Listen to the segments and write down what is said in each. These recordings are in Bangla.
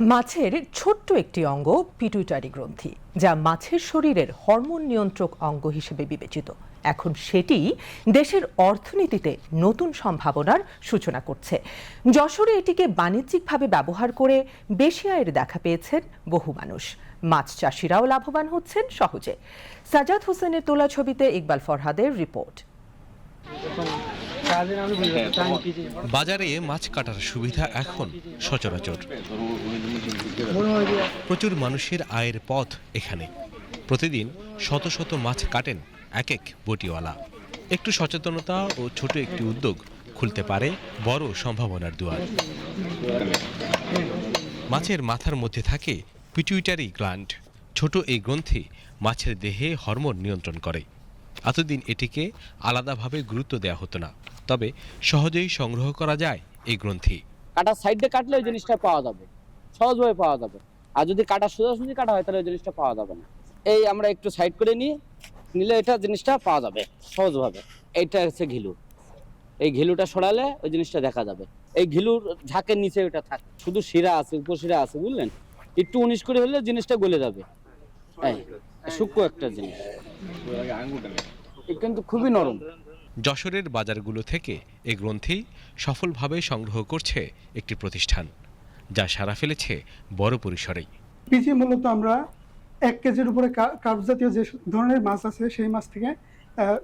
মাছের ছোট্ট একটি অঙ্গ পিটুইটারি গ্রন্থি, যা মাছের শরীরের হরমোন নিয়ন্ত্রক অঙ্গ হিসেবে বিবেচিত। এখন সেটি দেশের অর্থনীতিতে নতুন সম্ভাবনার সূচনা করছে। যশোরে এটিকে বাণিজ্যিকভাবে ব্যবহার করে বেশি আয়ের দেখা পেয়েছেন বহু মানুষ। মাছ চাষিরাও লাভবান হচ্ছেন সহজে। সাজাদ হোসেনের তোলা ছবিতে ইকবাল ফরহাদের রিপোর্ট। বাজারে মাছ কাটার সুবিধা এখন সচরাচর। প্রচুর মানুষের আয়ের পথ এখানে। প্রতিদিন শত শত মাছ কাটেন এক এক বটিওয়ালা। একটু সচেতনতা ও ছোট একটি উদ্যোগ খুলতে পারে বড় সম্ভাবনার দুয়ার। মাছের মাথার মধ্যে থাকে পিটুইটারি গ্ল্যান্ড। ছোট এই গ্রন্থি মাছের দেহে হরমোন নিয়ন্ত্রণ করে। এতদিন এটিকে আলাদাভাবে গুরুত্ব দেওয়া হতো না। তবে সহজেই সংগ্রহ করা যায় এই গ্রন্থি। কাটার সাইডে কাটলে ওই জিনিসটা পাওয়া যাবে। সহজভাবে পাওয়া যাবে। আর যদি কাটা সোজাসুজি কাটা হয়, তাহলে ওই জিনিসটা পাওয়া যাবে না। এই আমরা একটু সাইড করে নিয়ে নিলে এটা জিনিসটা পাওয়া যাবে সহজভাবে। এইটা হচ্ছে ঘিলু। এই ঘিলুটা সরালে ওই জিনিসটা দেখা যাবে। এই ঘিলুর ঝাঁকের নিচে ওটা থাকে, শুধু শিরা আছে, উপশিরা আছে, বুঝলেন? একটু উনিশ করে হলে জিনিসটা গলে যাবে। সূক্ষ্ম একটা জিনিস। কিন্তু খুবই নরম। যশোরের বাজারগুলো থেকে এই গ্রন্থি সফলভাবে সংগ্রহ করছে একটি প্রতিষ্ঠান, যা সারা ফেলেছে বড় পরিসরেই। পিজি মূলত আমরা এক কেজির উপরে কার্প জাতীয় যে ধরনের মাছ আছে, সেই মাছ থেকে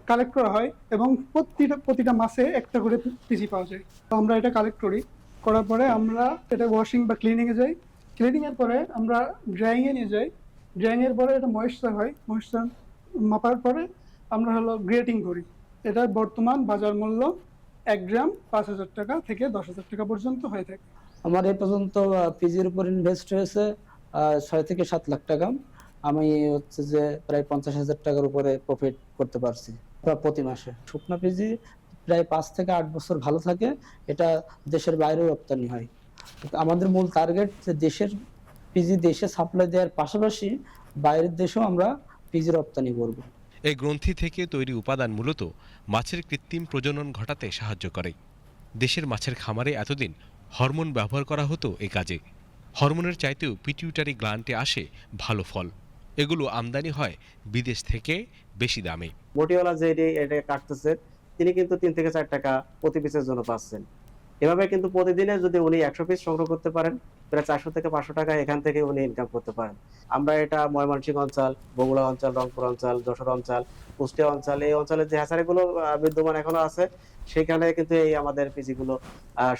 কালেক্ট করা হয় এবং প্রতিটা প্রতিটা মাছে একটা করে পিজি পাওয়া যায়। তো আমরা এটা কালেক্ট করি। করার পরে আমরা এটা ওয়াশিং বা ক্লিনিংয়ে যাই। ক্লিনিংয়ের পরে আমরা ড্রাইংয়ে নিয়ে যাই। ড্রাইংয়ের পরে এটা ময়েশ্চার হয়। ময়েশ্চার মাপার পরে আমরা হলো গ্রেটিং করি। এটার বর্তমান বাজার মূল্য এক গ্রাম পাঁচ হাজার টাকা থেকে দশ হাজার টাকা পর্যন্ত হয়ে থাকে। আমার এ পর্যন্ত পিজির উপর ইনভেস্ট হয়েছে ছয় থেকে সাত লাখ টাকা। আমি হচ্ছে যে প্রায় পঞ্চাশ হাজার টাকার উপরে প্রফিট করতে পারছি প্রতি মাসে। শুকনা পিজি প্রায় পাঁচ থেকে আট বছর ভালো থাকে, এটা দেশের বাইরেও রপ্তানি হয়। আমাদের মূল টার্গেট যে দেশের পিজি দেশে সাপ্লাই দেওয়ার পাশাপাশি বাইরের দেশেও আমরা পিজি রপ্তানি করব। এই গ্রন্থি থেকে তৈরি উপাদান মূলত মাছের কৃত্রিম প্রজনন ঘটাতে সাহায্য করে। দেশের মাছের খামারে এতদিন হরমোন ব্যবহার করা হতো এই কাজে। হরমোনের চাইতেও পিটিউটারি গ্লান্টে আসে ভালো ফল। এগুলো আমদানি হয় বিদেশ থেকে বেশি দামে। বটিওয়ালা যে এটা কাটতেছে, তিনি কিন্তু তিন থেকে চার টাকা প্রতি পিসের জন্য পাচ্ছেন। এভাবে কিন্তু প্রতিদিনে যদি উনি একশো পিস সংগ্রহ করতে পারেন, প্রায় চারশো থেকে পাঁচশো টাকা এখান থেকে উনি ইনকাম করতে পারেন। আমরা এটা ময়মনসিংহ অঞ্চল, বগুড়া অঞ্চল, রংপুর অঞ্চল, যশোর অঞ্চল, কুষ্টিয়া অঞ্চল, এই অঞ্চলের যে হ্যাচারিগুলো বিদ্যমান এখনও আছে, সেখানে কিন্তু এই আমাদের পিজি গুলো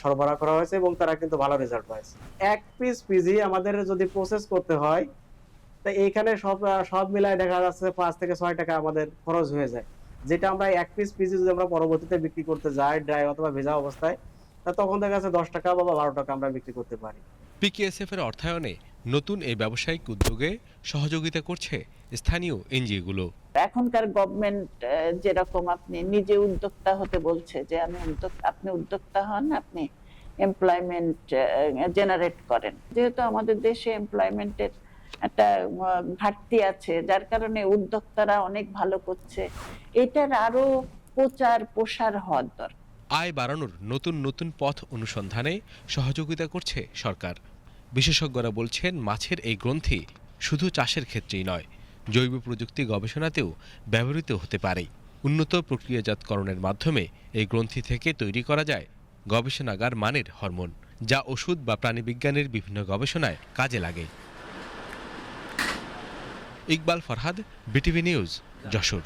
সরবরাহ করা হয়েছে এবং তারা কিন্তু ভালো রেজাল্ট পাইছে। এক পিস পিজি আমাদের যদি প্রসেস করতে হয়, তা এইখানে সব সব মিলায় দেখা যাচ্ছে পাঁচ থেকে ছয় টাকা আমাদের খরচ হয়ে যায়। যেটা আমরা এক পিস পিজি যদি আমরা পরবর্তীতে বিক্রি করতে যাই ড্রাই অথবা ভেজা অবস্থায় তখন দেখা যাচ্ছে দশ টাকা বা বারো টাকা আমরা বিক্রি করতে পারি। পিকেএসএফ এর অর্থায়নে নতুন এই ব্যবসায়িক উদ্যোগে সহযোগিতা করছে স্থানীয় এনজিওগুলো। এখনকার গভর্নমেন্ট যেরকম আপনি নিজে উদ্যোক্তা হতে বলছে যে আমি উদ্যোগ আপনি উদ্যোক্তা হন আপনি এমপ্লয়মেন্ট জেনারেট করেন। যেহেতু আমাদের দেশে এমপ্লয়মেন্টের একটা ঘাটতি আছে যার কারণে উদ্যোক্তারা অনেক ভালো করছে। এটার আরও প্রচার প্রসার হওয়ার দরকার। আয় বাড়ানোর নতুন নতুন পথ অনুসন্ধানে সহযোগিতা করছে সরকার। বিশেষজ্ঞরা বলছেন, মাছের এই গ্রন্থি শুধু চাষের ক্ষেত্রেই নয়, জৈব প্রযুক্তি গবেষণাতেও ব্যবহৃত হতে পারে। উন্নত প্রক্রিয়াজাতকরণের মাধ্যমে এই গ্রন্থি থেকে তৈরি করা যায় গবেষণাগার মানের হরমোন, যা ওষুধ বা প্রাণীবিজ্ঞানের বিভিন্ন গবেষণায় কাজে লাগে। Iqbal Farhad, BTV news, Jashore.